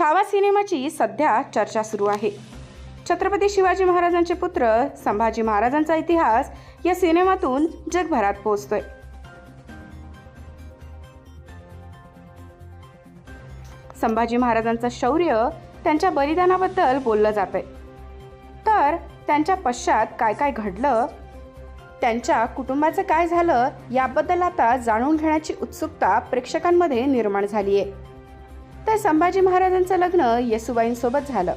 छावा सिनेमाची सध्या चर्चा सुरू आहे. छत्रपती शिवाजी महाराजांचे पुत्र संभाजी महाराजांचा इतिहास या सिनेमातून जगभरात पोहोचतोय. संभाजी महाराजांचं शौर्य त्यांच्या बलिदानाबद्दल बोललं जातंय. तर त्यांच्या पश्चात काय काय घडलं? त्यांच्या कुटुंबाचं काय झालं? याबद्दल आता जाणून घेण्याची उत्सुकता प्रेक्षकांमध्ये निर्माण झाली आहे तर संभाजी महाराजांचं लग्न येसुबाईंसोबत झालं.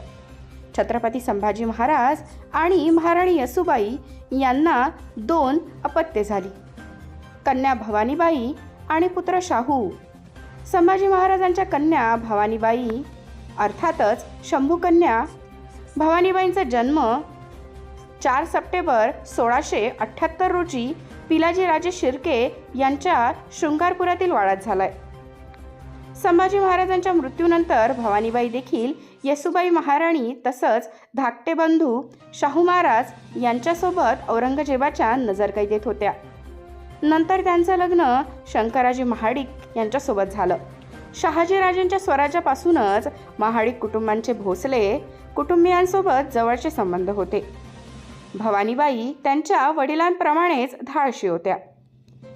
छत्रपती संभाजी महाराज आणि महाराणी येसुबाई यांना दोन अपत्ये झाली. कन्या भवानीबाई आणि पुत्र शाहू. संभाजी महाराजांच्या कन्या भवानीबाई अर्थातच शंभूकन्या. भवानीबाईंचा जन्म चार सप्टेंबर सोळाशे अठ्ठ्याहत्तर रोजी पिलाजीराजे शिर्के यांच्या शृंगारपुरातील वाड्यात आहे संभाजी महाराजांच्या मृत्यूनंतर भवानीबाई देखील येसुबाई महाराणी तसंच धाकटे बंधू शाहू महाराज यांच्यासोबत औरंगजेबाच्या नजरकैदेत होत्या. नंतर त्यांचं लग्न शंकराजी महाडिक यांच्यासोबत झालं. शहाजीराजांच्या स्वराज्यापासूनच महाडिक कुटुंबांचे भोसले कुटुंबियांसोबत जवळचे संबंध होते. भवानीबाई त्यांच्या वडिलांप्रमाणेच धाडशी होत्या.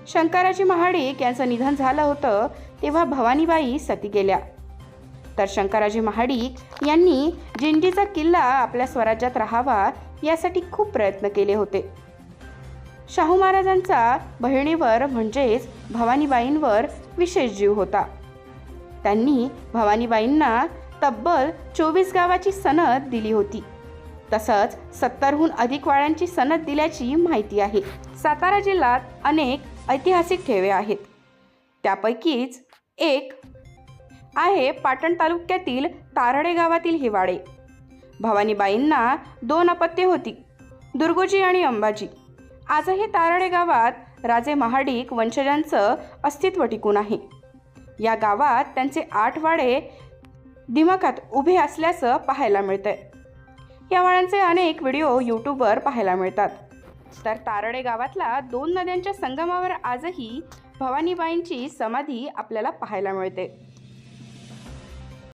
शंकराजी महाडिक यांचं निधन झालं होतं तेव्हा भवानीबाई सती गेल्या. तर शंकराजी महाडिक यांनी जिंजीचा किल्ला आपल्या स्वराज्यात राहावा यासाठी खूप प्रयत्न केले होते. शाहू महाराजांचा बहिणीवर म्हणजेच भवानीबाईंवर विशेष जीव होता. त्यांनी भवानीबाईंना तब्बल चोवीस गावाची सनद दिली होती. तसंच सत्तरहून अधिक वाड्यांची सनद दिल्याची माहिती आहे. सातारा जिल्ह्यात अनेक ऐतिहासिक ठेवे आहेत. त्यापैकीच एक आहे पाटण तालुक्यातील तारडे गावातील हिवाळे भवानीबाईंना दोन अपत्ये होती दुर्गोजी आणि अंबाजी. आजही तारडे गावात राजे महाडिक वंशजांचं अस्तित्व टिकून आहे. या गावात त्यांचे आठ वाडे दिमकात उभे असल्याचं पाहायला मिळतंय. या वाड्यांचे अनेक व्हिडिओ यूट्यूबवर पाहायला मिळतात. तर तारडे गावातला दोन नद्यांच्या संगमावर आजही भवानीबाईंची समाधी आपल्याला पाहायला मिळते.